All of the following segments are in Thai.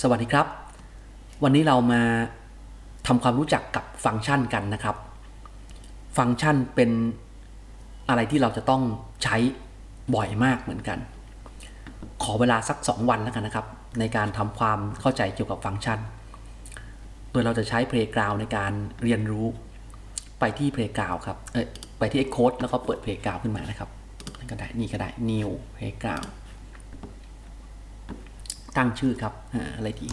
สวัสดีครับ วันนี้เรามาทำความรู้จักกับฟังก์ชันกันนะครับ ฟังก์ชันเป็นอะไรที่เราจะต้องใช้บ่อยมากเหมือนกัน ขอเวลาสัก 2 วันแล้วกันนะครับ ในการทำความเข้าใจเกี่ยวกับฟังก์ชัน โดยเราจะใช้ Playground ในการเรียนรู้ไปที่ Playground ครับ เอ้ย ไปที่ Xcode แล้วก็เปิด Playground ขึ้นมานะครับนั่ก็ได้ นี่ก็ได้ New Playground ตั้งชื่อครับอะไรดี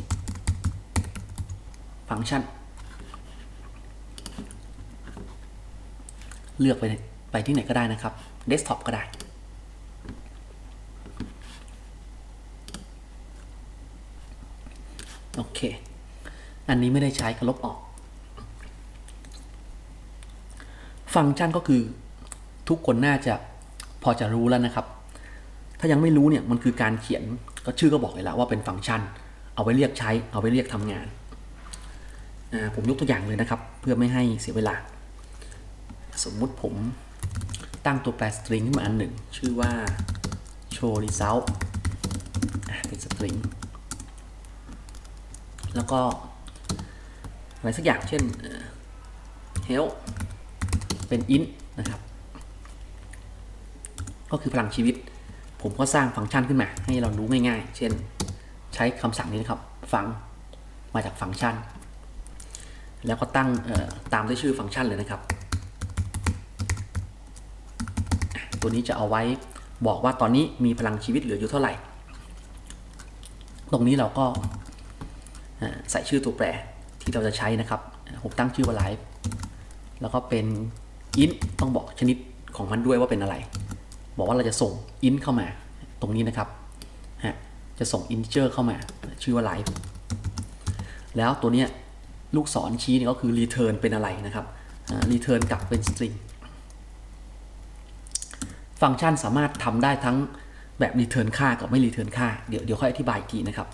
ฟังก์ชัน เลือกไปไปที่ไหนก็ได้นะครับเดสก์ท็อปก็ได้ โอเค อันนี้ไม่ได้ใช้ก็ลบออก ฟังก์ชันก็คือทุกคนน่าจะพอจะรู้แล้วนะครับ ถ้ายังไม่รู้เนี่ยมันคือการเขียน ก็ชื่อก็บอกเลยแล้วว่าเป็นฟังก์ชัน เอาไว้เรียกใช้ เอาไว้เรียกทำงาน ผมยกตัวอย่างเลยนะครับ เพื่อไม่ให้เสียเวลา สมมุติผมตั้งตัวแปรสตริงขึ้นมาอันหนึ่ง ชื่อว่า show result เป็นสตริงแล้วก็ อะไรสักอย่างเช่นเอ่อ help เป็น int นะครับ ก็คือพลังชีวิต ผมก็สร้างฟังก์ชันขึ้นมา ให้เรารู้ง่ายๆ เช่น ใช้คำสั่งนี้นะครับฟังมาจากฟังก์ชัน แล้วก็ตั้งตามด้วยชื่อฟังก์ชันเลยนะครับ ตัวนี้จะเอาไว้บอกว่าตอนนี้มีพลังชีวิตเหลืออยู่เท่าไหร่ ตรงนี้เราก็ใส่ชื่อตัวแปรที่เราจะใช้นะครับผมตั้งชื่อว่า live แล้วก็เป็น int ต้องบอกชนิดของมันด้วยว่าเป็นอะไร บอกว่าเราจะส่ง int เข้ามา ตรงนี้นะครับฮะจะส่ง integer เข้ามา ชื่อว่า live แล้วตัวเนี้ยลูกศรชี้เนี่ยก็คือ return เป็นอะไรนะครับ return กลับเป็น string ฟังก์ชันสามารถทำได้ทั้งแบบ return ค่ากับไม่ return ค่า เดี๋ยวเดี๋ยวค่อยอธิบายอีกทีนะครับ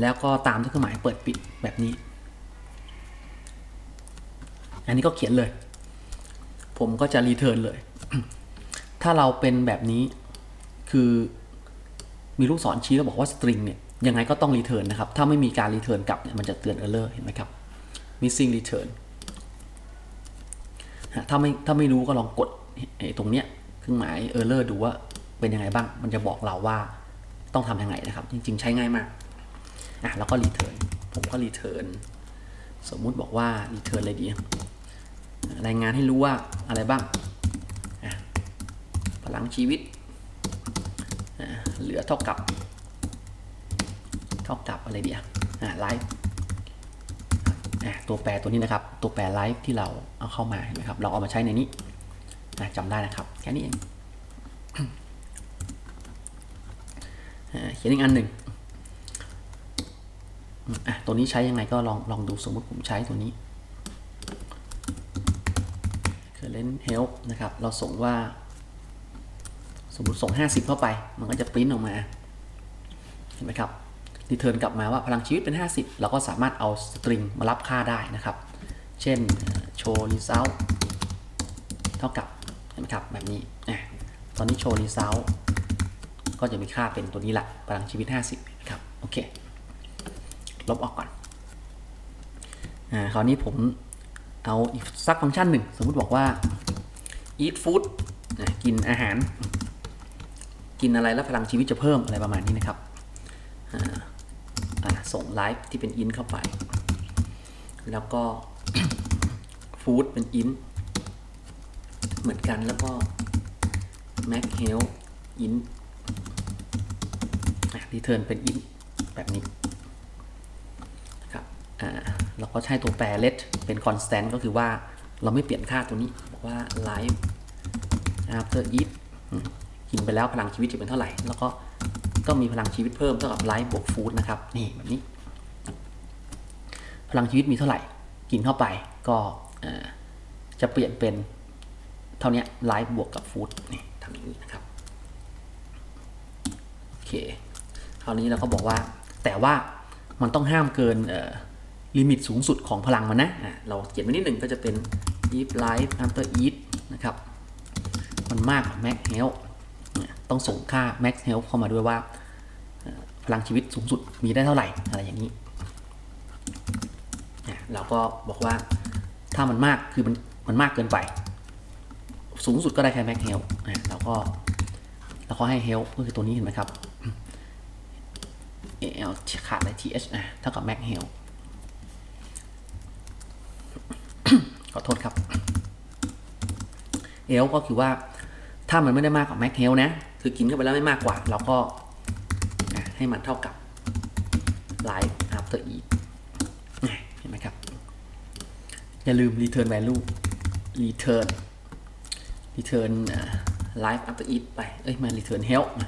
แล้วก็ตามด้วยเครื่องหมายเปิดปิดแบบนี้ อันนี้ก็เขียนเลย ผมก็จะ return เลย ถ้าเราเป็นแบบนี้คือมีลูกศรชี้แล้วบอกว่า string เนี่ยยังไงก็ต้อง return นนะครับ ถ้าไม่มีการ return กลับเนี่ยมันจะเตือน error เห็นไหมครับ missing return ถ้าไม่ถ้าไม่รู้ก็ลองกดตรงเนี้ยเครื่องหมาย error ดูว่าเป็นยังไงบ้าง มันจะบอกเราว่าต้องทำยังไงนะครับ จริง ๆ ใช้ง่ายมากอะแล้วก็ return ผมก็ return สมมุติบอกว่า return อะไรดีรายงานให้รู้ว่าอะไรบ้าง พลังชีวิต เหลือเท่ากับ เท่ากับอะไรเดียวไลฟ์ตัวแปรตัวนี้นะครับ ตัวแปรไลฟ์ที่เราเอาเข้ามาเห็นไหมครับ เราเอามาใช้ในนี้อะจำได้นะครับ แค่นี้เองเขียนอีกอันหนึ่งตัวนี้ใช้ยังไงก็ลองลองดูสมมติผมใช้ตัวนี้ current help นะครับ เราส่งว่า สมมติส่ง 50 เข้าไป มันก็จะปริ้นออกมา เห็นไหมครับรีเทิร์นกลับมาว่าพลังชีวิตเป็น 50 เราก็สามารถเอาสตริงมารับค่าได้นะครับ เช่น show result เท่ากับเห็นไหมครับแบบนี้อะตอนนี้ show result ก็จะมีค่าเป็นตัวนี้แหละพลังชีวิต 50นะครับโอเค ลบออกก่อนอ่าคราวนี้ผมเอาอีกสักฟังก์ชันหนึ่ง สมมุติบอกว่า eat food กินอาหาร กินอะไรแล้วพลังชีวิตจะเพิ่มอะไรประมาณนี้นะครับส่งไลฟ์ที่เป็น int เข้าไป แล้วก็ food เป็น int เหมือนกันแล้วก็ max health int อะ return เป็น int แบบนี้นะครับอ่าเราก็ใช้ตัวแปร let เป็น constant ก็คือว่าเราไม่เปลี่ยนค่าตัวนี้ บอกว่า life after eat อืมกิน ไปแล้วพลังชีวิตจะเป็นเท่าไหร่ แล้วก็ก็มีพลังชีวิตเพิ่มเท่ากับ life บวก food นะครับนี่แบบนี้ พลังชีวิตมีเท่าไหร่ กินเข้าไปก็จะเปลี่ยนเป็นเท่านี้ life บวกกับ food นี่ทำอย่างนี้นะครับโอเคคราวนี้เราก็บอกว่าแต่ว่ามันต้องห้ามเกินลิมิตสูงสุดของพลังมันนะะเราเขียนไว้นิดหนึ่งก็จะเป็น if life after eat นะครับ มันมากกว่า max health เนี่ย ต้องส่งค่า max health เข้ามาด้วยว่า พลังชีวิตสูงสุดมีได้เท่าไหร่อะไรอย่างนี้อะเราก็บอกว่าถ้ามันมากคือมันมันมากเกินไป สูงสุดก็ได้แค่แม็กเฮลเราก็เราก็ให้เฮลก็คือตัวนี้เห็นไหมครับ AL ขาดเลย TH นะเท่ากับ Max h e l ขอโทษครับ L ก็คือว่าถ้ามันไม่ได้มากกว่า Max h e l นะ คือกินเข้าไปแล้วไม่มากกว่า เราก็ให้มันเท่ากับ Life after eat อะเห็นไหมครับ อย่าลืม return value return return อ่า life after eat ไป เอ้ย มา return health มา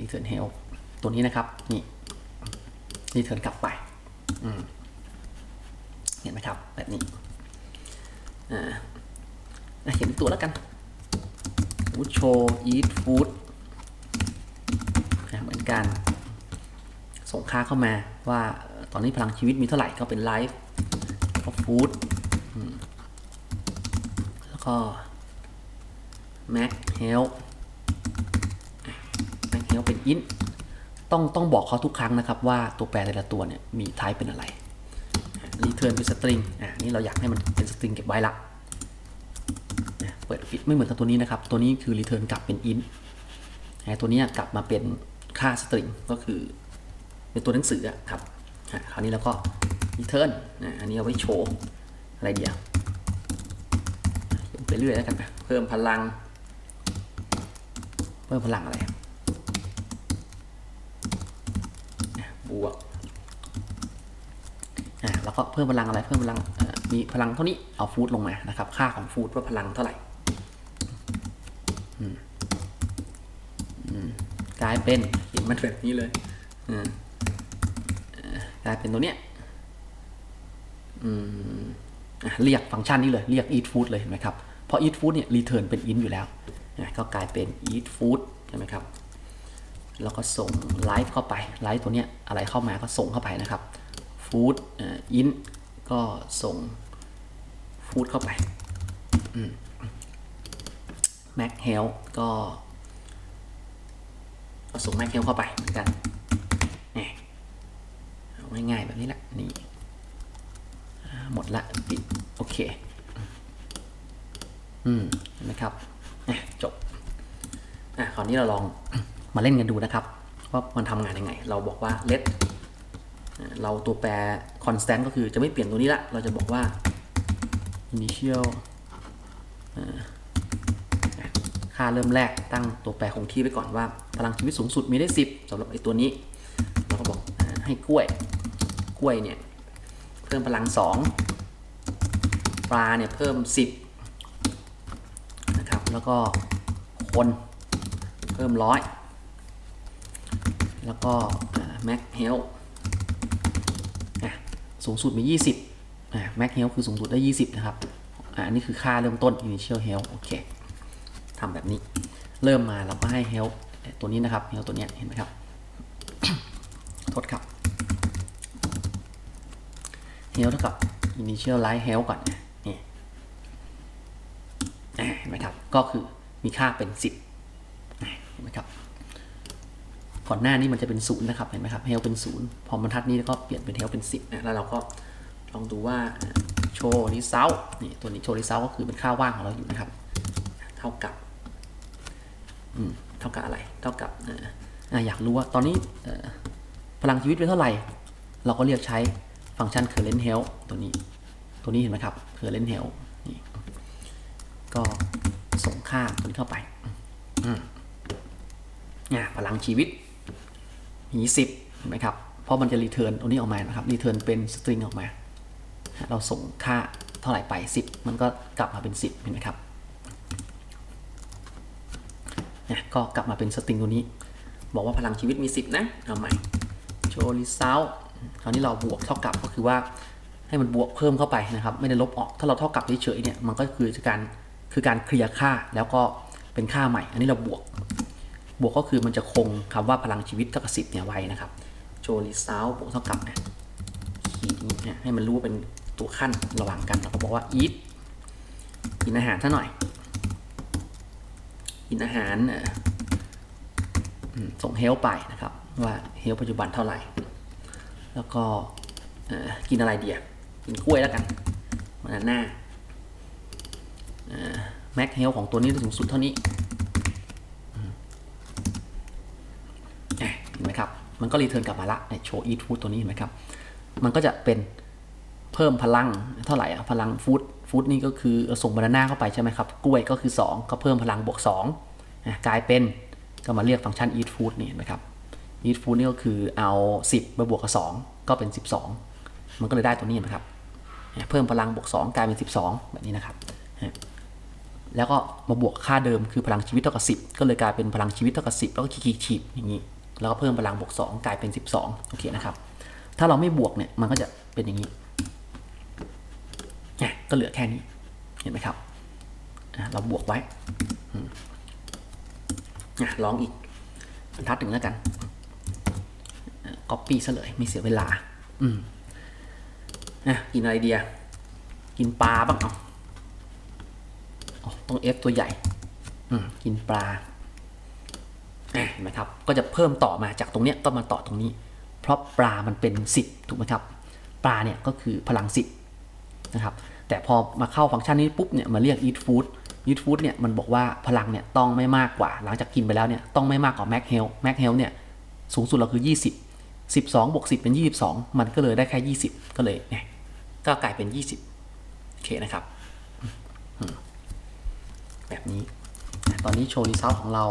return help ตัวนี้นะครับ นี่ return กลับไป เห็นไหมครับ แบบนี้ อ่าเขียนเป็นตัวแล้วกัน food show eat food อะเหมือนกัน ส่งค่าเข้ามาว่าตอนนี้พลังชีวิตมีเท่าไหร่ก็เป็น life ก็ food อืมแล้วก็ max health max health เป็น int ต้องต้องบอกเขาทุกครั้งนะครับว่าตัวแปรแต่ละตัวเนี่ยมี type เป็นอะไร return เป็น string อะนี่เราอยากให้มันเป็น string เก็บไว้ละ ไม่เหมือนกับตัวนี้นะครับ ตัวนี้คือ return กลับเป็น int อะตัวนี้กลับมาเป็นค่า string ก็คือ เป็นตัวหนังสือครับคราวนี้เราก็ return อะอันนี้เอาไว้โชว์อะไรเดียวเขียนไปเรื่อยแล้วกันนะเพิ่มพลัง เพิ่มพลังอะไรบวกแล้วก็เพิ่มพลังอะไรเพิ่มพลังมีพลังเท่านี้เอาฟูดลงมานะครับ ค่าของฟูดว่าพลังเท่าไหร่อืมอืมกลายเป็นเห็นมันแบบนี้เลยกลายเป็นตัวเนี้ยเรียกฟังก์ชันนี้เลย เรียก eat food เลยเห็นไหมครับ เพราะ eat food เนี่ย return เป็น int อยู่แล้ว ก็กลายเป็น eat food ใช่ไหมครับ แล้วก็ส่ง live เข้าไป live ตัวเนี้ยอะไรเข้ามาก็ส่งเข้าไปนะครับ food int ก็ส่ง food เข้าไป mac health ก็ ก็ส่ง mac health เข้าไปเหมือนกันนี่ง่ายๆแบบนี้แหละนี่หมดละปิดโอเค อืมเห็นไหมครับอะจบอะคราวนี้เราลองมาเล่นกันดูนะครับว่ามันทำงานยังไง เราบอกว่า let เราตัวแปร constant ก็คือจะไม่เปลี่ยนตัวนี้ละ เราจะบอกว่า initial ค่าเริ่มแรกตั้งตัวแปรคงที่ไว้ก่อนว่า พลังชีวิตสูงสุดมีได้ 10สำหรับไอ้ตัวนี้ เราก็บอกให้กล้วย กล้วยเนี่ยเพิ่มพลัง 2 ปลาเนี่ยเพิ่ม 10 นะครับ แล้วก็คนเพิ่มร้อยแล้วก็แม็กเฮลสูงสุดมี 20แม็กเฮลคือสูงสุดได้ 20 นะครับอะอันนี้คือค่าเริ่มต้น initial health โอเคทำแบบนี้ เริ่มมาเราก็ให้ health ตัวนี้นะครับ health ตัวเนี้ยเห็นไหมครับโทษครับ health เท่ากับ initial life health ก่อนนะนี่เห็นไหมครับ ก็คือมีค่าเป็น 10เห็นไหมครับก่อนหน้านี้มันจะเป็นศูนย์นะครับ เห็นไหมครับเฮลเป็นศูนย์พอบรรทัดนี้ก็เปลี่ยนเป็นเฮลเป็นสิบนะแล้วเราก็ลองดูว่าโชว์รีเซลนี่ตัวนี้โชว์รีเซลก็คือเป็นค่าว่างของเราอยู่นะครับ เท่ากับ อืม ท่ากับอะไร เท่ากับอยากรู้ว่าตอนนี้พลังชีวิตเป็นเท่าไหร่ เราก็เรียกใช้ฟังก์ชัน current health ตัวนี้ ตัวนี้เห็นไหมครับ current health นี่ก็ส่งค่าตัวนี้เข้าไปอืมอ่พลังชีวิตมีสิบเห็นไหมครับ เพราะมันจะรีเทิร์นตัวนี้ออกมานะครับ รีเทิร์นเป็นสตริงออกมา เราส่งค่าเท่าไหร่ไป 10 มันก็กลับมาเป็น 10 เห็นไหมครับเนี่ยก็กลับมาเป็นสตริงตัวนี้ บอกว่าพลังชีวิตมี 10 นะ เอาใหม่โชว์รีเซลคราวนี้เราบวกเท่ากับก็คือว่าให้มันบวกเพิ่มเข้าไปนะครับ ไม่ได้ลบออกถ้าเราเท่ากับเฉยๆเนี่ยมันก็คือการคือการเคลียร์ค่าแล้วก็เป็นค่าใหม่ อันนี้เราบวก บวกก็คือมันจะคงคำว่าพลังชีวิตเท่ากับสิบเนี่ยไว้นะครับโจลิซาวบวกเท่ากับนะขีดนี้เนี่ยให้มันรู้ว่าเป็นตัวขั้นระหว่างกันเราก็บอกว่า eat กินอาหารซะหน่อย กินอาหารส่ง health ไปนะครับ ว่า health ปัจจุบันเท่าไหร่ แล้วก็กินอะไรเดียกินกล้วยแล้วกันบานาน่าแม็กเฮลของตัวนี้สูงสุดเท่านี้เห็นไหมครับ มันก็รีเทิร์นกลับมาละโชว์อีทูตัวนี้เห็นไหมครับ มันก็จะเป็น เพิ่มพลังเท่าไหร่อะพลังฟูดฟูดนี่ก็คือส่งบานาน่าเข้าไปใช่ไหมครับ กล้วยก็คือ 2 ก็เพิ่มพลังบวก2อะกลายเป็นก็มาเรียกฟังก์ชัน eat food นี่นไหมครับ eat food นี่ก็คือเอา 10มาบวกกับ2ก็เป็น 12 มันก็เลยได้ตัวนี้นไหมครับ เพิ่มพลังบวก2กลายเป็น 12 แบบนี้นะครับแล้วก็มาบวกค่าเดิมคือพลังชีวิตเท่ากับ10 ก็เลยกลายเป็นพลังชีวิตเท่ากับ10 แล้วก็ขีดขีดๆอย่างนี้ แล้วก็เพิ่มพลังบวก2กลายเป็น 12 โอเคนะครับ ถ้าเราไม่บวกเนี่ยมันก็จะเป็นอย่างนี้ ก็เหลือแค่นี้ เห็นไหมครับ เราบวกไว้ลองอีกบรรทัดหนึ่งแล้วกันก๊อปปี้ซะเลยไม่เสียเวลา อืมอะกินอะไรเดีย กินปลาบ้างเอาต้อง F ตัวใหญ่ อืมกินปลาเห็นไหมครับ ก็จะเพิ่มต่อมาจากตรงเนี้ยก็มาต่อตรงนี้ เพราะปลามันเป็น 10 ถูกไหมครับ ปลาเนี่ยก็คือพลัง 10 นะครับ แต่พอมาเข้าฟังก์ชันนี้ปุ๊บเนี่ยมาเรียก eat food eat food เนี่ยมันบอกว่าพลังเนี่ยต้องไม่มากกว่า หลังจากกินไปแล้วเนี่ยต้องไม่มากกว่า max health max health เนี่ยสูงสุดเราคือ 20 12บวก10 เป็น 22 มันก็เลยได้แค่ 20 ก็เลยเนี่ยก็กลายเป็น 20โอเคนะครับ แบบนี้ ตอนนี้โชว์รีเซลของเรา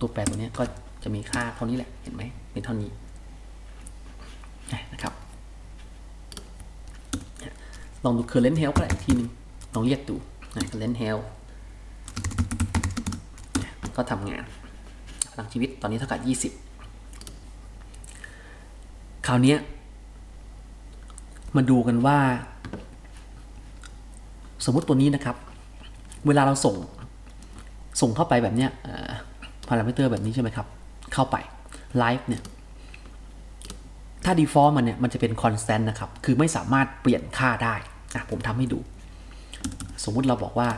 ตัวแปรตัวเนี้ยก็จะมีค่าเท่านี้แหละ เห็นไหมเป็นเท่านี้นะครับ ลองดู current health ก็ได้อีกทีนึง ลองเรียกดูนะ current health ก็ทำงาน พลังชีวิตตอนนี้เท่ากับ 20 คราวนี้มาดูกันว่า สมมุติตัวนี้นะครับ เวลาเราส่งส่งเข้าไปแบบเนี้ยพารามิเตอร์แบบนี้ใช่ไหมครับ เข้าไป Live เนี่ย ถ้า default มันเนี่ย มันจะเป็น constant นะครับ คือไม่สามารถเปลี่ยนค่าได้ อะผมทำให้ดู สมมุติเราบอกว่า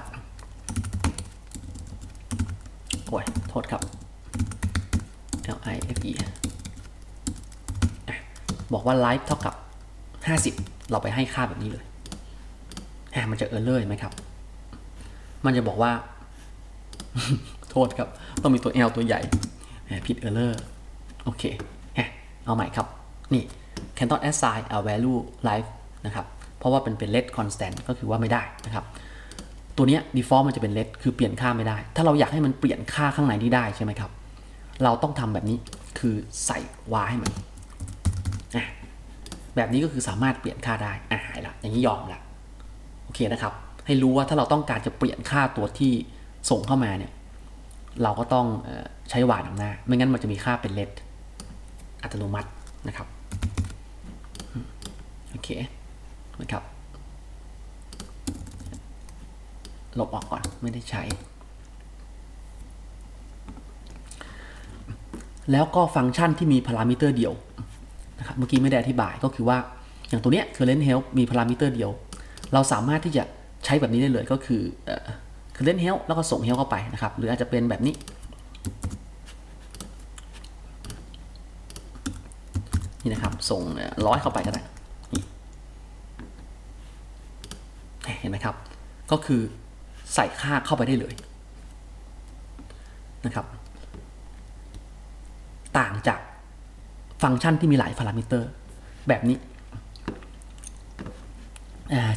โอ้ยโทษครับ L I F E อะบอกว่า live เท่ากับ 50 เราไปให้ค่าแบบนี้เลยอะมันจะ error เห็นไหมครับ มันจะบอกว่า โทษครับ ต้องมีตัว L ตัวใหญ่อะผิด error โอเคอะเอาใหม่ครับ นี่ cannot assign a value live นะครับ ราะว่าเป็นเป็น let constant ก็คือว่าไม่ได้นะครับ ตัวนี้ย default มันจะเป็น let คือเปลี่ยนค่าไม่ได้ ถ้าเราอยากให้มันเปลี่ยนค่าข้างในที่ได้ใช่ไหมครับ เราต้องทำแบบนี้คือใส่ y ให้มัน แบบนี้ก็คือสามารถเปลี่ยนค่าได้อะหายละ อย่างนี้ยอมละ โอเคนะครับ ให้รู้ว่าถ้าเราต้องการจะเปลี่ยนค่าตัวที่ส่งเข้ามาเนี่ย เราก็ต้องออใช้ y นำหน้า ไม่งั้นมันจะมีค่าเป็น let อัตโนมัตินะครับ โอเค นะครับ ลบออกก่อนไม่ได้ใช้ แล้วก็ฟังก์ชันที่มีพารามิเตอร์เดียวนะครับเมื่อกี้ไม่ได้อธิบายก็คือว่าอย่างตัวเนี้ย current health มีพารามิเตอร์เดียว เราสามารถที่จะใช้แบบนี้ได้เลยก็คือเอ่อ current help แล้วก็ส่ง health เข้าไปนะครับ หรืออาจจะเป็นแบบนี้ นี่นะครับ ส่งร้อยเข้าไปก็ได้นี่เห็นไหมครับ ก็คือใส่ค่าเข้าไปได้เลยนะครับ ต่างจากฟังก์ชันที่มีหลายพารามิเตอร์ แบบนี้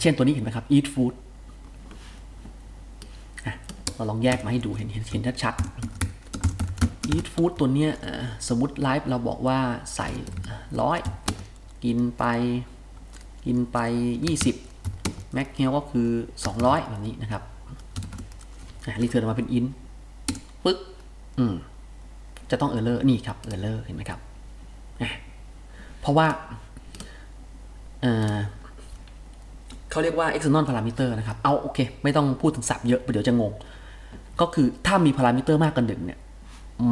เช่นตัวนี้เห็นไหมครับ eat food เราลองแยกมาให้ดูเห็นเห็นเห็นชัดๆ eat food ตัวเนี้ยสมมติไลฟ์เราบอกว่าใส่ร้อยกินไปกินไป 20 แม็กเฮลก็คือ 200 แบบนี้นะครับรีเทิร์นมาเป็นอินปึ๊กอืมจะต้องเออร์เลอร์นี่ครับเออร์เลอร์เห็นไหมครับเพราะว่าเเขาเรียกว่า external parameter นะครับ เอาโอเค ไม่ต้องพูดถึงศัพท์เยอะเดี๋ยวจะงง ก็คือถ้ามีพารามิเตอร์มากกว่าหนึ่งเนี่ย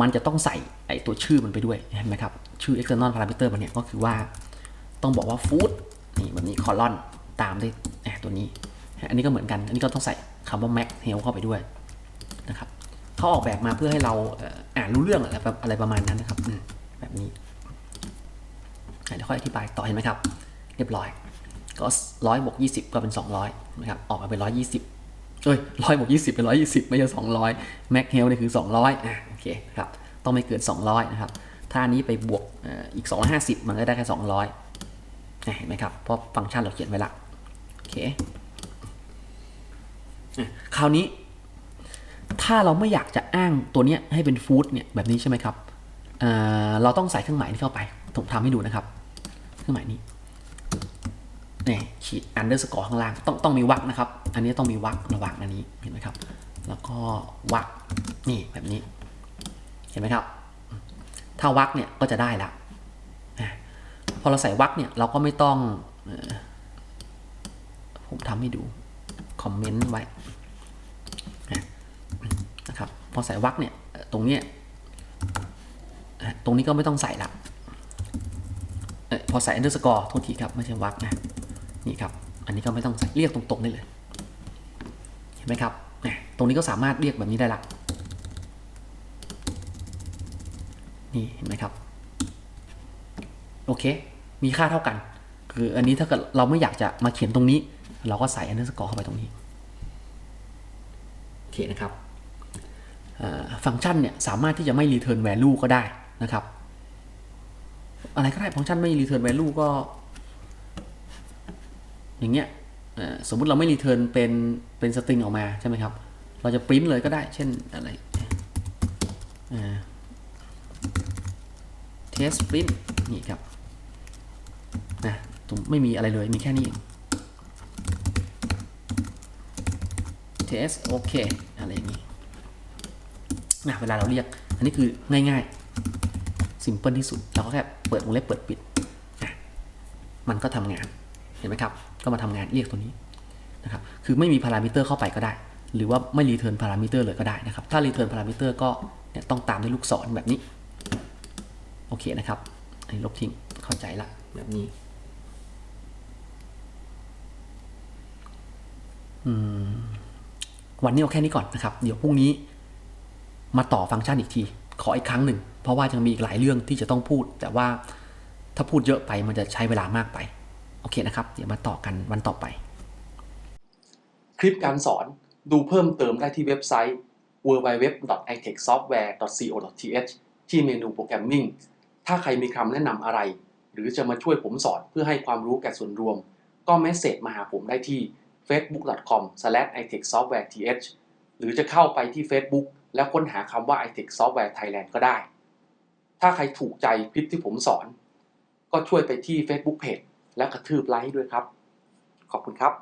มันจะต้องใส่ไอตัวชื่อมันไปด้วยเห็นไหมครับ ชื่อ external parameter มันเนี่ยก็คือว่าต้องบอกว่า food นี่แบบนี้ colon ตามด้วย ตัวนี้ อันนี้ก็เหมือนกัน อันนี้ก็ต้องใส่คำว่า max health เข้าไปด้วยนะครับเขาออกแบบมาเพื่อให้เราอ่านรู้เรื่องอะไรอะไรประมาณนั้นนะครับแบบนี้เดี๋ยวค่อยอธิบายต่อเห็นไหมครับ เรียบร้อย ก็ร้อยบวกยี่สิบก็เป็นสองร้อยนะครับออกมาเป็นร้อยยี่สิบเอ้ยร้อยบวกยี่สิบเป็นร้อยยี่สิบไม่ใช่สองร้อยแม็กเฮลนี่คือสองร้อยอะโอเคครับต้องไม่เกินสองร้อยนะครับถ้าอันนี้ไปบวกอีกสองร้อยห้าสิบมันก็ได้แค่สองร้อยเห็นไหมครับเพราะฟังก์ชันเราเขียนไว้ละ เคอะคราวนี้ ถ้าเราไม่อยากจะอ้างตัวเนี้ยให้เป็นฟู้ดเนี่ยแบบนี้ใช่ไหมครับเเราต้องใส่เครื่องหมายนี้เข้าไปผมทำให้ดูนะครับ เครื่องหมายนี้นี่ขีด underscore ข้างล่างต้องต้องมีวรรคนะครับ อันนี้ต้องมีวรรคระหว่างอันนี้เห็นไหมครับ แล้วก็วรรคนี่แบบนี้ เห็นไหมครับ ถ้าวรรคเนี่ยก็จะได้ละพอเราใส่วรรคเนี่ยเราก็ไม่ต้องเผมทำให้ดู คอมเมนต์ไว้นะครับพอใส่วรรคเนี่ย ตรงเนี้ยตรงนี้ก็ไม่ต้องใส่ละพอใส่ underscore โทษทีครับ ไม่ใช่วรรคนะ นี่ครับ อันนี้ก็ไม่ต้องใส่เรียกตรงๆได้เลย เห็นไหมครับตรงนี้ก็สามารถเรียกแบบนี้ได้ละนี่เห็นไหมครับ โอเค มีค่าเท่ากัน คืออันนี้ถ้าเกิดเราไม่อยากจะมาเขียนตรงนี้ เราก็ใส่ underscore เข้าไปตรงนี้โอเคนะครับอ่าฟังก์ชันเนี่ยสามารถที่จะไม่ return value ก็ได้นะครับ อะไรก็ได้ฟังก์ชันไม่ return value ก็ อย่างเงี้ยเอ่อสมมุติเราไม่ return เป็นเป็นสตริงออกมาใช่ไหมครับ เราจะ print เลยก็ได้ เช่นอะไรอ่า test print นี่ครับนะตรงไม่มีอะไรเลยมีแค่นี้เอง test โอเค อะไรอย่างนี้นะเวลาเราเรียก อันนี้คือง่ายๆซิมเพิลที่สุด เราก็แค่เปิดวงเล็บเปิดปิดนะมันก็ทำงาน เห็นไหมครับ ก็มาทำงานเรียกตัวนี้นะครับ คือไม่มีพารามิเตอร์เข้าไปก็ได้ หรือว่าไม่รีเทิร์นพารามิเตอร์เลยก็ได้นะครับ ถ้ารีเทิร์นพารามิเตอร์ก็เนี่ยต้องตามด้วยลูกศรแบบนี้ โอเคนะครับ อันนี้ลบทิ้ง เข้าใจละแบบนี้อืม วันนี้เอาแค่นี้ก่อนนะครับ เดี๋ยวพรุ่งนี้มาต่อฟังก์ชันอีกที ขออีกครั้งหนึ่ง เพราะว่ายังมีอีกหลายเรื่องที่จะต้องพูด แต่ว่าถ้าพูดเยอะไปมันจะใช้เวลามากไป โอเคนะครับ เดี๋ยวมาต่อกันวันต่อไป คลิปการสอนดูเพิ่มเติมได้ที่เว็บไซต์ www.itechsoftware.co.th ที่เมนูโปรแกรมมิ่ง ถ้าใครมีคำแนะนำอะไร หรือจะมาช่วยผมสอนเพื่อให้ความรู้แก่ส่วนรวม ก็เมสเซจมาหาผมได้ที่ facebook.com/itechsoftwareth หรือจะเข้าไปที่ Facebook แล้วค้นหาคำว่า iTech Software Thailand ก็ได้ ถ้าใครถูกใจคลิปที่ผมสอน ก็ช่วยไปที่ Facebook Page และกระทืบไลค์ด้วยครับ ขอบคุณครับ